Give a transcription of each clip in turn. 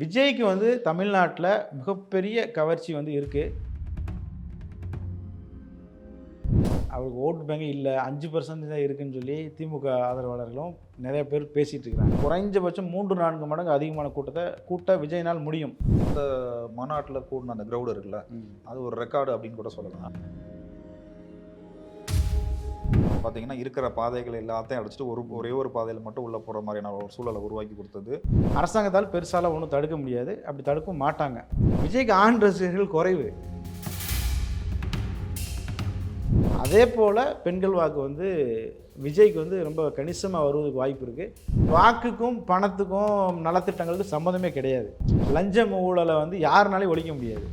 விஜய்க்கு வந்து தமிழ்நாட்டில் மிகப்பெரிய கவர்ச்சி வந்து இருக்குது அவருக்கு ஓட்டு பேங்க் இல்லை அஞ்சு பர்சன்ட் தான் இருக்குன்னு சொல்லி திமுக ஆதரவாளர்களும் நிறைய பேர் பேசிகிட்டு இருக்கிறாங்க. குறைஞ்சபட்சம் மூன்று நான்கு மடங்கு அதிகமான கூட்டத்தை கூட்ட விஜயினால் முடியும். அந்த மாநாட்டில் கூடின அந்த கிரௌடு இருக்குல்ல அது ஒரு ரெக்கார்டு அப்படின்னு கூட சொல்லலாம். பார்த்தீங்கன்னா இருக்கிற பாதைகள் எல்லாத்தையும் அடிச்சுட்டு ஒரு ஒரே ஒரு பாதையில் மட்டும் உள்ள போகிற மாதிரியான ஒரு சூழலை உருவாக்கி கொடுத்தது. அரசாங்கத்தால் பெருசால ஒன்றும் தடுக்க முடியாது. அப்படி தடுக்க மாட்டாங்க. விஜய்க்கு ஆண் ரசிகர்கள் குறைவு. அதே போல் பெண்கள் வாக்கு வந்து விஜய்க்கு வந்து ரொம்ப கணிசமாக வருவதுக்கு வாய்ப்பு இருக்குது வாக்குக்கும் பணத்துக்கும் நலத்திட்டங்களுக்கு சம்மந்தமே கிடையாது. லஞ்சம் ஊழலை வந்து யாருனாலையும் ஒழிக்க முடியாது.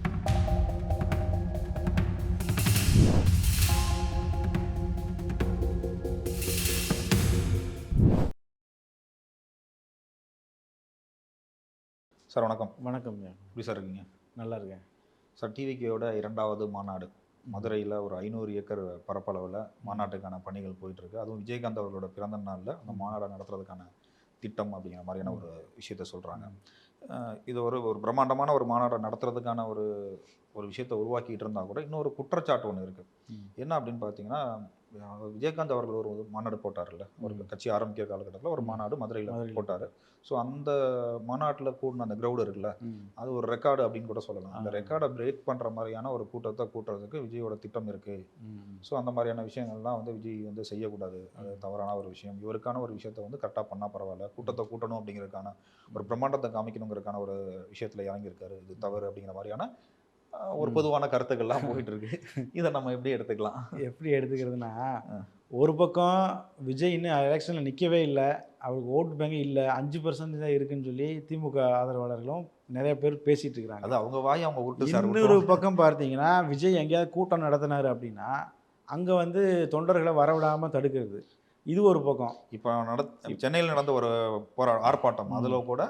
சார் வணக்கம். வணக்கம் எப்படி சார் இருக்கீங்க? நல்லா இருக்கேன். சார் டிவிகேயோட இரண்டாவது மாநாடு. மதுரையில் ஒரு ஐநூறு ஏக்கர் பரப்பளவில் மாநாட்டுக்கான பணிகள் போயிட்டு இருக்கு அதுவும் விஜயகாந்த் அவர்களோட பிறந்த நாளில் அந்த மாநாடை நடத்துறதுக்கான திட்டம் அப்படிங்கிற மாதிரியான ஒரு விஷயத்த சொல்கிறாங்க இது ஒரு ஒரு பிரம்மாண்டமான ஒரு மாநாடை நடத்துறதுக்கான ஒரு ஒரு விஷயத்தை உருவாக்கிட்டு இருந்தால் கூட இன்னொரு குற்றச்சாட்டு ஒன்று இருக்குது. என்ன அப்படின்னு பார்த்தீங்கன்னா விஜயகாந்த் அவர்கள் ஒரு மாநாடு போட்டார்ல ஒரு. கட்சி ஆரம்பிக்கிற காலகட்டத்தில் ஒரு மாநாடு மதுரையில். போட்டார். ஸோ அந்த மாநாட்டில் கூடின அந்த கிரௌடு இருக்குல்ல? அது ஒரு ரெக்கார்டு அப்படின்னு கூட சொல்லலாம். அந்த. ரெக்கார்டை பிரேக் பண்ணுற மாதிரியான ஒரு கூட்டத்தை கூட்டுறதுக்கு விஜயோட திட்டம் இருக்குது ஸோ அந்த மாதிரியான விஷயங்கள்லாம் வந்து விஜய் வந்து செய்யக்கூடாது. அது தவறான ஒரு விஷயம். இவருக்கான ஒரு விஷயத்த வந்து கரெக்டாக பண்ணால் பரவாயில்ல. கூட்டத்தை கூட்டணும் அப்படிங்கிறதுக்கான ஒரு பிரம்மாண்டத்தை காமிக்கணுங்கிறதுக்கான ஒரு விஷயத்தில் இறங்கியிருக்காரு. இது தவறு அப்படிங்கிற மாதிரியான ஒரு. பொதுவான கருத்துக்கள்லாம் போயிட்டு இருக்கு இதை நம்ம எப்படி எடுத்துக்கலாம்? எப்படி எடுத்துக்கிறதுனா. ஒரு பக்கம் விஜய் இன்னும் எலெக்ஷனில் நிற்கவே இல்லை அவருக்கு ஓட்டு பேங்க் இல்லை அஞ்சு பர்சன்ட் தான் இருக்குன்னு சொல்லி திமுக ஆதரவாளர்களும் நிறைய பேர் பேசிட்டு இருக்கிறாங்க அது அவங்க வாய் அவங்க சார் இன்னொரு பக்கம் பார்த்தீங்கன்னா விஜய் எங்கேயாவது கூட்டம் நடத்தினாரு அப்படின்னா அங்கே வந்து தொண்டர்களை வரவிடாமல் தடுக்கிறது. இது ஒரு பக்கம். இப்போ நட சென்னையில் நடந்த ஒரு போரா ஆர்ப்பாட்டம். அதில் கூட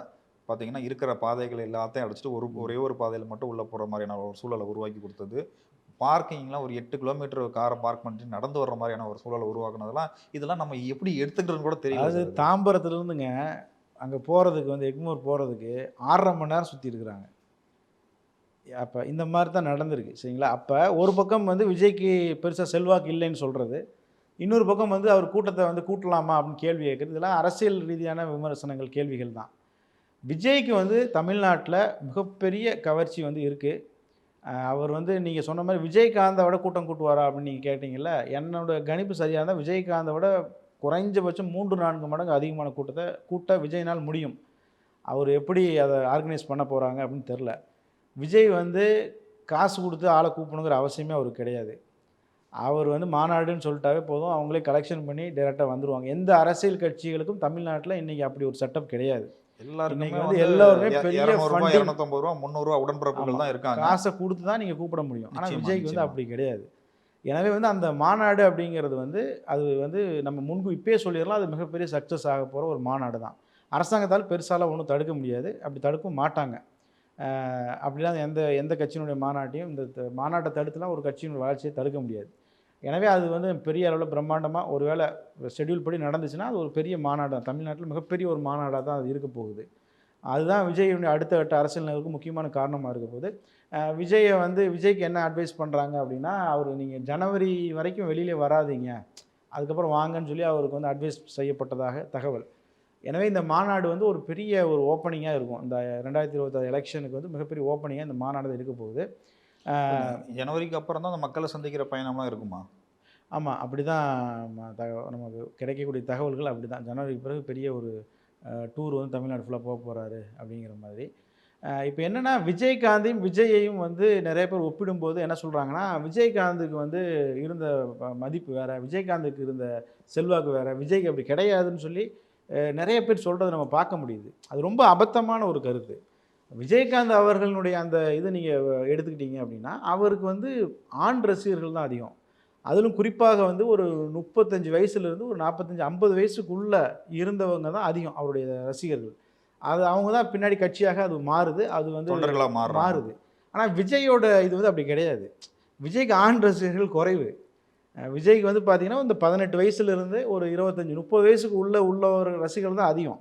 பார்த்தீங்கன்னா இருக்கிற பாதைகள் எல்லாத்தையும் அடிச்சுட்டு ஒரு ஒரே ஒரு பாதையில் மட்டும் உள்ளே போகிற மாதிரியான ஒரு சூழலை உருவாக்கி கொடுத்தது. பார்க்கிங்லாம் ஒரு எட்டு கிலோமீட்டர் காரை பார்க் பண்ணிட்டு நடந்து வர்ற மாதிரியான ஒரு சூழலை உருவாக்குனதெல்லாம் இதெல்லாம் நம்ம எப்படி எடுத்துக்கிறதுன்னு கூட தெரியல அதாவது சார். தாம்பரத்துல இருந்துங்க அங்கே போகிறதுக்கு வந்து எக்மூர் போகிறதுக்கு ஆறரை மணி நேரம் சுற்றி இருக்கிறாங்க. அப்போ இந்த மாதிரி தான் நடந்திருக்கு சரிங்களா? அப்போ ஒரு பக்கம் வந்து விஜய்க்கு பெருசாக செல்வாக்கு இல்லைன்னு சொல்கிறது இன்னொரு பக்கம் வந்து அவர் கூட்டத்தை வந்து கூட்டலாமா அப்படின்னு கேள்வி கேட்குறது இதெல்லாம் அரசியல் ரீதியான விமர்சனங்கள் கேள்விகள் தான். விஜய்க்கு வந்து தமிழ்நாட்டில் மிகப்பெரிய கவர்ச்சி வந்து இருக்குது அவர் வந்து நீங்கள் சொன்ன மாதிரி விஜயகாந்தை விட கூட்டம் கூட்டுவாரா அப்படின்னு நீங்கள் கேட்டீங்கல்ல என்னோட கணிப்பு சரியாக இருந்தால் விஜயகாந்தை விட குறைஞ்சபட்சம் மூன்று நான்கு மடங்கு அதிகமான கூட்டத்தை கூட்ட விஜய்னால் முடியும். அவர் எப்படி அதை ஆர்கனைஸ் பண்ண போகிறாங்க அப்படின்னு தெரில விஜய் வந்து காசு கொடுத்து ஆளை கூப்பிடணுங்கிற அவசியமே அவருக்கு கிடையாது. அவர் வந்து மாநாடுன்னு சொல்லிட்டாவே போதும் அவங்களே கலெக்ஷன் பண்ணி டைரெக்டாக வந்துடுவாங்க எந்த அரசியல் கட்சிகளுக்கும் தமிழ்நாட்டில் இன்றைக்கி அப்படி ஒரு செட்டப் கிடையாது. எல்லாருக்குமே இன்னைக்கு வந்து எல்லாருமே பெரிய. இரநூத்தம்பது ரூபா முந்நூறுரூவா உடன்பிறப்புகள் தான் இருக்காங்க. காசை கொடுத்து தான் நீங்கள் கூப்பிட முடியும். ஆனால் விஜய்க்கு வந்து. அப்படி கிடையாது. எனவே வந்து அந்த மாநாடு அப்படிங்கிறது வந்து அது வந்து நம்ம முன்பு இப்பயே சொல்லிடலாம் அது மிகப்பெரிய சக்ஸஸ் ஆக போகிற ஒரு மாநாடு தான். அரசாங்கத்தால் பெருசால ஒன்றும் தடுக்க முடியாது. அப்படி தடுக்கவும் மாட்டாங்க. அப்படிலாம் எந்த எந்த கட்சியினுடைய மாநாட்டையும் இந்த மாநாட்டை தடுத்துலாம் ஒரு கட்சியினுடைய வளர்ச்சியை தடுக்க முடியாது. எனவே அது வந்து பெரிய அளவில் பிரம்மாண்டமாக ஒருவேளை ஷெடியூல் படி நடந்துச்சுன்னா அது ஒரு பெரிய மாநாடு தான் தமிழ்நாட்டில் மிகப்பெரிய ஒரு மாநாடாக தான் அது இருக்க போகுது. அதுதான் விஜயுடைய அடுத்த கட்ட அரசியல் நகருக்கு முக்கியமான காரணமாக இருக்க போகுது. விஜயை வந்து விஜய்க்கு என்ன அட்வைஸ் பண்ணுறாங்க அப்படின்னா அவர் நீங்கள் ஜனவரி வரைக்கும் வெளியிலே வராதீங்க. அதுக்கப்புறம் வாங்கன்னு சொல்லி அவருக்கு வந்து அட்வைஸ் செய்யப்பட்டதாக தகவல். எனவே இந்த மாநாடு வந்து ஒரு பெரிய ஒரு ஓப்பனிங்காக இருக்கும். இந்த ரெண்டாயிரத்தி இருபத்தாறு எலெக்ஷனுக்கு வந்து மிகப்பெரிய ஓப்பனிங்காக இந்த மாநாடு இருக்க போகுது. ஜனவரிக்கு அப்புறம் தான் அந்த மக்களை சந்திக்கிற பயணம்லாம் இருக்குமா? ஆமாம் அப்படி தான் நமக்கு கிடைக்கக்கூடிய தகவல்கள் அப்படி தான் ஜனவரிக்கு பிறகு பெரிய ஒரு டூர் வந்து தமிழ்நாடு ஃபுல்லாக போக போகிறாரு அப்படிங்கிற மாதிரி. இப்போ என்னென்னா விஜயகாந்தையும் விஜயையும் வந்து நிறைய பேர் ஒப்பிடும்போது என்ன சொல்கிறாங்கன்னா விஜயகாந்துக்கு வந்து இருந்த மதிப்பு வேறு விஜயகாந்துக்கு இருந்த செல்வாக்கு வேறு விஜய்க்கு அப்படி கிடையாதுன்னு சொல்லி நிறைய பேர் சொல்கிறத நம்ம பார்க்க முடியுது. அது ரொம்ப அபத்தமான ஒரு கருத்து. விஜயகாந்த் அவர்களுடைய அந்த இது நீங்கள் எடுத்துக்கிட்டீங்க அப்படின்னா அவருக்கு வந்து ஆண் ரசிகர்கள் தான் அதிகம். அதிலும் குறிப்பாக வந்து ஒரு முப்பத்தஞ்சு வயசுலேருந்து ஒரு நாற்பத்தஞ்சு ஐம்பது வயசுக்குள்ளே இருந்தவங்க தான் அதிகம் அவருடைய ரசிகர்கள். அது அவங்க தான் பின்னாடி கட்சியாக அது மாறுது அது வந்து தொண்டர்களா மாறுறாங்க. மாறுது. ஆனால் விஜயோட இது வந்து அப்படி கிடையாது. விஜய்க்கு ஆண் ரசிகர்கள் குறைவு. விஜய்க்கு வந்து பார்த்தீங்கன்னா இந்த பதினெட்டு வயசுலேருந்து ஒரு இருபத்தஞ்சி முப்பது வயசுக்கு உள்ள உள்ள ஒரு ரசிகர்கள் தான் அதிகம்.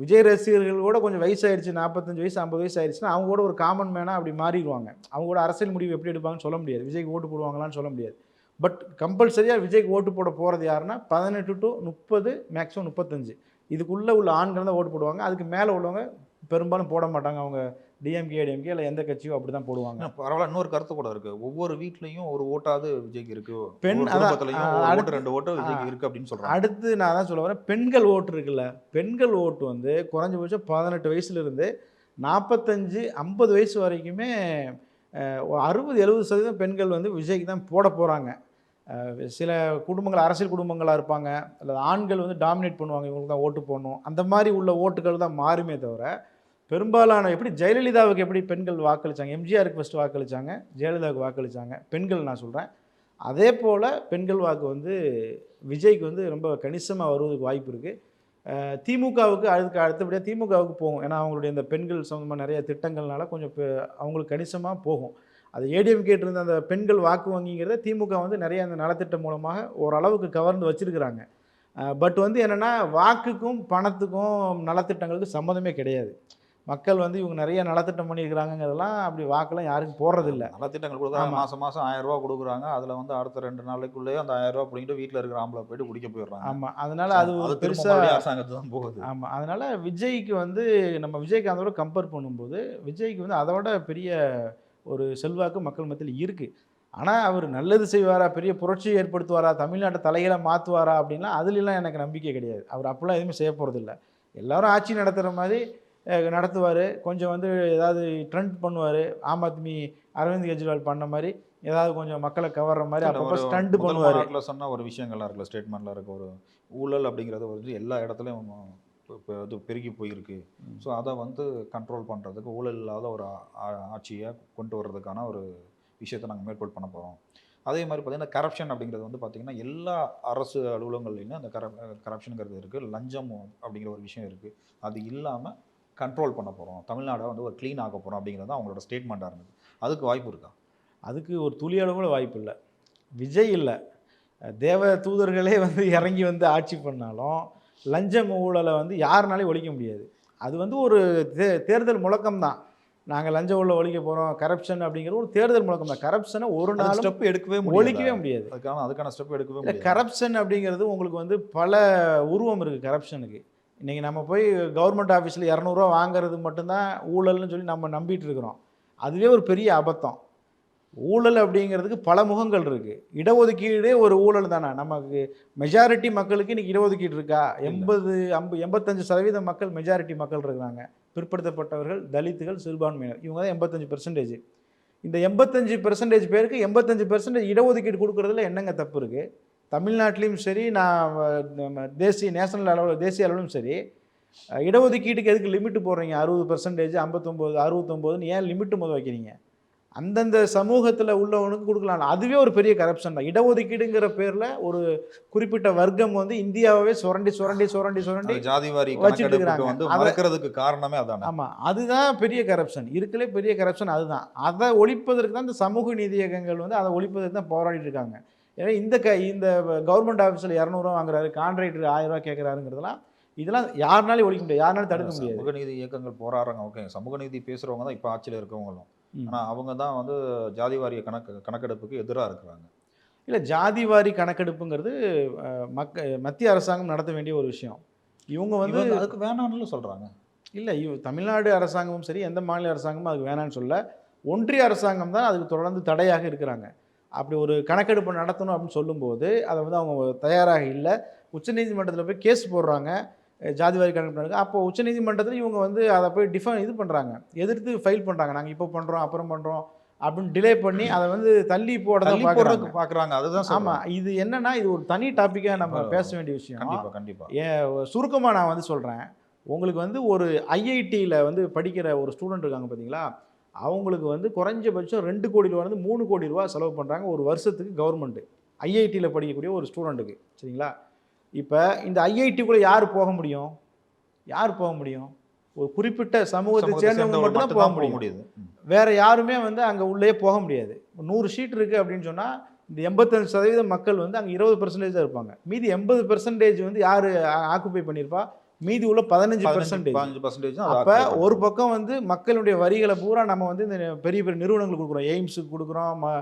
விஜய் ரசிகர்கள் கூட கொஞ்சம் வயசாயிருச்சு நாற்பத்தஞ்சு வயசு ஐம்பது வயசு ஆயிடுச்சுன்னா அவங்க கூட ஒரு காமன் மேனாக அப்படி மாறிடுவாங்க. அவங்க கூட அரசியல் முடிவு எப்படி எடுப்பாங்கன்னு சொல்ல முடியாது. விஜய்க்கு ஓட்டு போடுவாங்களான்னு சொல்ல முடியாது. பட் கம்பல்சரியாக விஜய்க்கு ஓட்டு போட போகிறது யாருன்னா பதினெட்டு டு முப்பது மேக்ஸிமம் முப்பத்தஞ்சு. இதுக்குள்ளே உள்ள ஆண்கள் தான் ஓட்டு போடுவாங்க. அதுக்கு மேலே உள்ளவங்க பெரும்பாலும் போட மாட்டாங்க. அவங்க டிஎம்கே டிஎம்கே இல்லை எந்த கட்சியோ அப்படி தான் போடுவாங்க பரவாயில்ல. இன்னொரு கருத்து கூட இருக்கு. ஒவ்வொரு வீட்லயும் ஒரு ஓட்டாவது விஜய்க்கு இருக்கு. பெண், ஓட்டு ரெண்டு ஓட்டு விஜய்க்கு இருக்கு அப்படின்னு சொல்றாங்க. அடுத்து நான் தான் சொல்ல வரேன். பெண்கள் ஓட்டு இருக்குல்ல. பெண்கள் ஓட்டு வந்து குறைஞ்சபட்சம் பதினெட்டு வயசுலேருந்து நாற்பத்தஞ்சு ஐம்பது வயசு வரைக்குமே அறுபது எழுபது சதவீதம் பெண்கள் வந்து விஜய்க்கு தான் போட போகிறாங்க சில குடும்பங்கள் அரசியல் குடும்பங்களாக இருப்பாங்க. அல்லது ஆண்கள் வந்து டாமினேட் பண்ணுவாங்க. இவங்களுக்கு தான் ஓட்டு போடணும். அந்த மாதிரி உள்ள ஓட்டுகள் தான் மாறுமே தவிர பெரும்பாலான எப்படி ஜெயலலிதாவுக்கு எப்படி பெண்கள் வாக்களிச்சாங்க? எம்ஜிஆருக்கு ஃபஸ்ட்டு வாக்களித்தாங்க ஜெயலலிதாவுக்கு வாக்களித்தாங்க பெண்கள் நான் சொல்கிறேன் அதே போல் பெண்கள் வாக்கு வந்து விஜய்க்கு வந்து ரொம்ப கணிசமாக வருவதுக்கு வாய்ப்பு இருக்குது திமுகவுக்கு அதுக்கு அடுத்தபடியாக திமுகவுக்கு போகும். ஏன்னா அவங்களுடைய இந்த பெண்கள் சம்மந்தமாக நிறைய திட்டங்கள்னால கொஞ்சம் பெ- அவங்களுக்கு கணிசமாக போகும். அது ஏடிஎம் கேட்டிருந்த அந்த பெண்கள் வாக்கு வங்கிங்கிறத திமுக வந்து நிறைய அந்த நலத்திட்டம் மூலமாக ஓரளவுக்கு கவர்ந்து வச்சிருக்கிறாங்க. பட் வந்து என்னென்னா வாக்குக்கும் பணத்துக்கும் நலத்திட்டங்களுக்கும் சம்மந்தமே கிடையாது. மக்கள் வந்து இவங்க நிறைய நலத்திட்டம் பண்ணியிருக்கிறாங்கங்கிறதெல்லாம் அப்படி வாக்கெல்லாம் யாருக்கும் போடுறதில்ல. நலத்திட்டங்கள் கொடுக்குறாங்க மாசம் ஆயிரம் ரூபாய் கொடுக்குறாங்க. அதுல வந்து அடுத்த ரெண்டு நாளைக்குள்ளேயே அந்த ஆயிரம் ரூபாய் பிடிங்கிட்டு வீட்டுல இருக்கிற ஆம்பளை போயிட்டு குடிக்க போயிடுறாங்க. ஆமாம் அதனால் அது ஒரு பெருசாக அரசாங்கத்துக்கு தான் போகுது. ஆமாம் அதனால் விஜய்க்கு வந்து நம்ம விஜயகாந்தோட கம்பேர் பண்ணும்போது விஜய்க்கு வந்து அதை விட பெரிய ஒரு செல்வாக்கு மக்கள் மத்தியில் இருக்குது ஆனால் அவர் நல்லது செய்வாரா? பெரிய புரட்சி ஏற்படுத்துவாரா? தமிழ்நாட்டை தலைகளை மாற்றுவாரா அப்படின்லாம் அதுலலாம் எனக்கு நம்பிக்கை கிடையாது. அவர் அப்படிலாம் எதுவுமே செய்ய போகிறதில்ல எல்லாரும் ஆட்சி நடத்துகிற மாதிரி நடத்துவார். கொஞ்சம் வந்து ஏதாவது ட்ரெண்ட் பண்ணுவார். ஆம் ஆத்மி அரவிந்த் கெஜ்ரிவால் பண்ண மாதிரி ஏதாவது கொஞ்சம் மக்களை கவர்ற மாதிரி அப்பப்போ ஸ்டண்ட் பண்ணுவார். பண்ணுவார் சொன்ன ஒரு விஷயங்கள்லாம் இருக்குல்ல ஸ்டேட்மெண்ட்ல இருக்க. ஒரு ஊழல் அப்படிங்கிறது வந்து எல்லா இடத்துலையும் இப்போ- இது பெருகி போயிருக்கு. ஸோ அதை வந்து கண்ட்ரோல் பண்ணுறதுக்கு ஊழல் இல்லாத ஒரு ஆட்சியை கொண்டு வர்றதுக்கான ஒரு விஷயத்தை நாங்கள் மேற்கோள் பண்ண போகிறோம் அதே மாதிரி பார்த்தீங்கன்னா கரப்ஷன் அப்படிங்கிறது வந்து பார்த்தீங்கன்னா எல்லா அரசு அலுவலகங்கள்லையும் அந்த கர கரப்ஷனுங்கிறது இருக்குது லஞ்சம் அப்படிங்கிற ஒரு விஷயம் இருக்குது அது இல்லாமல் கண்ட்ரோல் பண்ண போகிறோம் தமிழ்நாடை வந்து ஒரு க்ளீன் ஆக்க போகிறோம் அப்படிங்கிறது தான் அவங்களோட ஸ்டேட்மெண்ட்டாக இருந்தது. அதுக்கு வாய்ப்பு இருக்கா? அதுக்கு ஒரு துளியளவு கூட வாய்ப்பு இல்லை. விஜய் இல்லை. தேவ தூதர்களே வந்து இறங்கி வந்து ஆட்சி பண்ணாலும் லஞ்சம் ஊழலை வந்து யாருனாலையும் ஒழிக்க முடியாது. அது வந்து ஒரு தே தேர்தல் முழக்கம் தான். நாங்கள் லஞ்ச ஊழலை ஒழிக்க போகிறோம் கரப்ஷன் அப்படிங்கிற ஒரு தேர்தல் முழக்கம் தான். கரப்ஷனை ஒரு நாள் ஸ்டெப் எடுக்கவே ஒழிக்கவே முடியாது. அதுக்கான அதுக்கான ஸ்டெப் எடுக்கவே கரப்ஷன் அப்படிங்கிறது உங்களுக்கு வந்து பல உருவம் இருக்குது கரப்ஷனுக்கு இன்றைக்கி நம்ம போய் கவர்மெண்ட் ஆஃபீஸில் இரநூறுவா வாங்குறது மட்டும்தான் ஊழல்னு சொல்லி நம்ம நம்பிட்டு இருக்கிறோம். அதுவே ஒரு பெரிய அபத்தம். ஊழல் அப்படிங்கிறதுக்கு பல முகங்கள் இருக்குது இடஒதுக்கீடே ஒரு ஊழல் தானே. நமக்கு மெஜாரிட்டி மக்களுக்கு இன்றைக்கி இடஒதுக்கீடு இருக்கா? எண்பது ஐம்பது எண்பத்தஞ்சு சதவீத மக்கள் மெஜாரிட்டி மக்கள் இருக்கிறாங்க. பிற்படுத்தப்பட்டவர்கள் தலித்துகள் சிறுபான்மையினர். இவங்க தான் எண்பத்தஞ்சு பெர்சன்டேஜ் இந்த எண்பத்தஞ்சு பெர்சன்டேஜ் பேருக்கு எண்பத்தஞ்சு பெர்சன்டேஜ் இடஒதுக்கீடு கொடுக்குறதுல என்னங்க தப்பு இருக்குது தமிழ்நாட்டிலையும் சரி நான் தேசிய நேஷனல் அளவில் தேசிய அளவிலும் சரி இடஒதுக்கீட்டுக்கு எதுக்கு லிமிட்டு போடுறீங்க? அறுபது பர்சன்டேஜ் ஐம்பத்தொம்போது அறுபத்தொம்போதுன்னு ஏன் லிமிட்டு முதல் வைக்கிறீங்க? அந்தந்த சமூகத்தில் உள்ளவனுக்கு கொடுக்கலாம். அதுவே ஒரு பெரிய கரப்ஷன் தான். இடஒதுக்கீடுங்கிற பேரில் ஒரு குறிப்பிட்ட வர்க்கம் வந்து இந்தியாவே சுரண்டி சுரண்டி சுரண்டி சுரண்டி அது ஜாதிவாரி வச்சிட்டு காரணமே அதானே? ஆமாம் அதுதான் பெரிய கரப்ஷன் இருக்கலே பெரிய கரப்ஷன் அதுதான். அதை ஒழிப்பதற்கு தான் இந்த சமூக நீதி இயக்கங்கள் வந்து அதை ஒழிப்பதற்கு தான் போராடிட்டு இருக்காங்க. ஏன்னா இந்த க இந்த கவர்மெண்ட் ஆஃபீஸில் இரநூறுவா வாங்குறாரு கான்ட்ராக்டர் ஆயிரம் ரூபா கேட்குறாருங்கிறதெல்லாம் இதெல்லாம் யாருனாலையும் ஒழிக்க முடியாது யாருனாலும் தடுக்க முடியாது. சமூக நீதி இயக்கங்கள் போராடுறாங்க ஓகே சமூக நீதி பேசுறவங்க தான் இப்போ ஆட்சியில் இருக்கவங்களும். ம். ஆனா அவங்க தான் வந்து ஜாதிவாரிய கணக்கு கணக்கெடுப்புக்கு எதிரா இருக்கிறாங்க. இல்லை ஜாதி வாரி கணக்கெடுப்புங்கிறது மக்க மத்திய அரசாங்கம் நடத்த வேண்டிய ஒரு விஷயம். இவங்க வந்து அதுக்கு வேணாம்னு சொல்றாங்க. இல்லை இவ தமிழ்நாடு அரசாங்கமும் சரி எந்த மாநில அரசாங்கமும் அதுக்கு வேணான்னு சொல்ல ஒன்றிய அரசாங்கம் தான் அதுக்கு தொடர்ந்து தடையாக இருக்கிறாங்க. அப்படி ஒரு கணக்கெடுப்பு நடத்தணும் அப்படின்னு சொல்லும்போது அதை வந்து அவங்க தயாராக இல்லை. உச்சநீதிமன்றத்தில் போய் கேஸ் போடுறாங்க. ஜாதிவாரி கணக்கு நடக்கு அப்போ உச்சநீதிமன்றத்தில் இவங்க வந்து அதை போய் டிஃபன் இது பண்ணுறாங்க எதிர்த்து ஃபைல் பண்ணுறாங்க நாங்கள் இப்போ பண்ணுறோம் அப்புறம் பண்ணுறோம் அப்படின்னு டிலே பண்ணி அதை வந்து தள்ளி போட தான் தள்ளி பார்க்குறாங்க போடுறதுக்கு அதுதான். ஆமாம் இது என்னன்னா இது ஒரு தனி டாப்பிக்காக நம்ம. பேச வேண்டிய விஷயம். கண்டிப்பா கண்டிப்பா. ஏன் சுருக்கமாக நான் வந்து சொல்கிறேன் உங்களுக்கு வந்து ஒரு ஐஐடியில் வந்து படிக்கிற ஒரு ஸ்டூடெண்ட் இருக்காங்க பார்த்தீங்களா அவங்களுக்கு வந்து குறைஞ்சபட்சம் ரெண்டு கோடி ரூபாலேருந்து மூணு கோடி ரூபா செலவு பண்ணுறாங்க ஒரு வருஷத்துக்கு கவர்மெண்ட்டு ஐஐடியில் படிக்கக்கூடிய ஒரு ஸ்டூடெண்ட்டுக்கு சரிங்களா? இப்போ இந்த ஐஐடிக்குள்ளே யார் போக முடியும்? யார் போக முடியும்? ஒரு குறிப்பிட்ட சமூகத்தை சேர்ந்தவங்க சேர்ந்தவங்க மட்டும் தான் போக மட்டும்தான் போக முடியும். முடியுது. வேற யாருமே வந்து அங்கே உள்ளே போக முடியாது. நூறு ஷீட் இருக்குது அப்படின்னு சொன்னால் இந்த எண்பத்தஞ்சு சதவீதம் மக்கள் வந்து அங்கே இருபது பெர்சன்டேஜ் தான் இருப்பாங்க. மீதி எண்பது பெர்சன்டேஜ் வந்து யார் ஆக்குப்பை பண்ணியிருப்பா? மீதி உள்ள பதினஞ்சு பர்சன்டேஜ் பதினஞ்சு பர்சன்டேஜ் அப்போ ஒரு பக்கம் வந்து மக்களுடைய வரிகளை பூரா நம்ம வந்து இந்த பெரிய பெரிய நிறுவனங்களுக்கு கொடுக்குறோம். எய்ம்ஸுக்கு கொடுக்குறோம் ம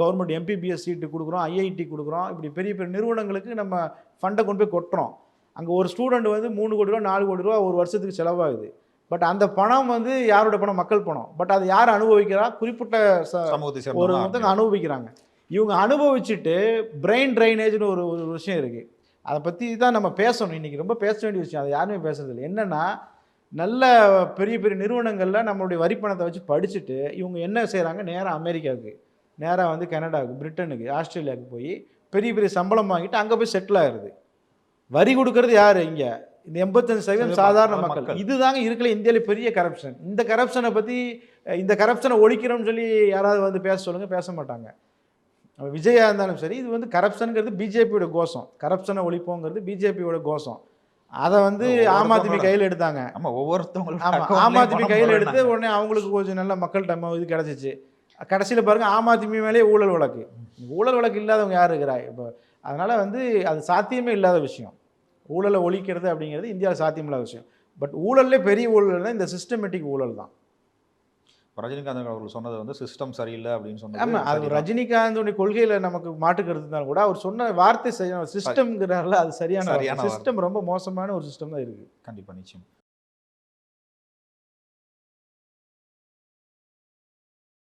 கவர்மெண்ட் எம்பிபிஎஸ் சீட்டு கொடுக்குறோம் ஐஐடி கொடுக்குறோம். இப்படி பெரிய பெரிய நிறுவனங்களுக்கு நம்ம ஃபண்டை கொண்டு போய் கொட்டுறோம். அங்கே ஒரு ஸ்டூடெண்ட் வந்து மூணு கோடி ரூபா நாலு கோடி ரூபா ஒரு வருஷத்துக்கு செலவாகுது. பட் அந்த பணம் வந்து யாரோட பணம்? மக்கள் பணம். பட் அதை யார் அனுபவிக்கிறா? குறிப்பிட்ட சமூகத்தை ஒரு வந்து அனுபவிக்கிறாங்க. இவங்க அனுபவிச்சுட்டு பிரெயின் ட்ரைனேஜ்னு ஒரு ஒரு விஷயம் இருக்குது அதை பற்றி தான் நம்ம பேசணும். இன்றைக்கி ரொம்ப பேச வேண்டிய விஷயம். அதை யாருமே பேசுறது இல்லை. என்னென்னா நல்ல பெரிய பெரிய நிறுவனங்களில் நம்மளுடைய வரி பணத்தை வச்சு படிச்சுட்டு இவங்க என்ன செய்கிறாங்க நேராக அமெரிக்காவுக்கு நேராக வந்து கனடாவுக்கு பிரிட்டனுக்கு ஆஸ்திரேலியாவுக்கு போய் பெரிய பெரிய சம்பளம் வாங்கிட்டு அங்கே போய் செட்டில் ஆகுறது. வரி கொடுக்கறது யார் இங்கே? இந்த எண்பத்தஞ்சு சதவீதம் சாதாரண மக்கள். இதுதாங்க இருக்கல இந்தியாவில் பெரிய கரப்ஷன் இந்த கரப்ஷனை பற்றி இந்த கரப்ஷனை ஒழிக்கிறோம்னு சொல்லி யாராவது வந்து பேச சொல்லுங்க. பேச மாட்டாங்க. அப்ப விஜயா இருந்தாலும் சரி இது வந்து கரப்ஷனுங்கிறது பிஜேபியோட கோஷம். கரப்ஷனை ஒழிப்போங்கிறது பிஜேபியோட கோஷம். அதை வந்து ஆம் ஆத்மி கையில் எடுத்தாங்க. ஆமா ஒவ்வொருத்தவங்களும் ஆமா ஆம் ஆத்மி கையில் எடுத்து உடனே அவங்களுக்கு கொஞ்சம் நல்ல மக்கள்கிட்ட இது கிடச்சிச்சு. கடைசியில் பாருங்க ஆம் ஆத்மி மேலே ஊழல் வழக்கு. ஊழல் வழக்கு இல்லாதவங்க யார் இருக்கிறா இப்போ அதனால் வந்து அது சாத்தியமே இல்லாத விஷயம். ஊழலை ஒழிக்கிறது அப்படிங்கிறது இந்தியாவில் சாத்தியமில்லாத விஷயம். பட் ஊழல்லே பெரிய ஊழல்னா இந்த சிஸ்டமேட்டிக் ஊழல் தான் ரஜினிகாந்த் அவர்கள் சொன்னது வந்து சிஸ்டம் சரியில்லை அப்படின்னு சொன்னது ஆமாம் அது. ரஜினிகாந்தோடைய கொள்கையில் நமக்கு மாட்டுக்கிறது இருந்தாலும் கூட அவர் சொன்ன வார்த்தை சரியான சிஸ்டம்ங்கிறாரில்ல அது சரியான சரியான சிஸ்டம் ரொம்ப மோசமான ஒரு சிஸ்டம் தான் இருக்குது கண்டிப்பா நிச்சயம்.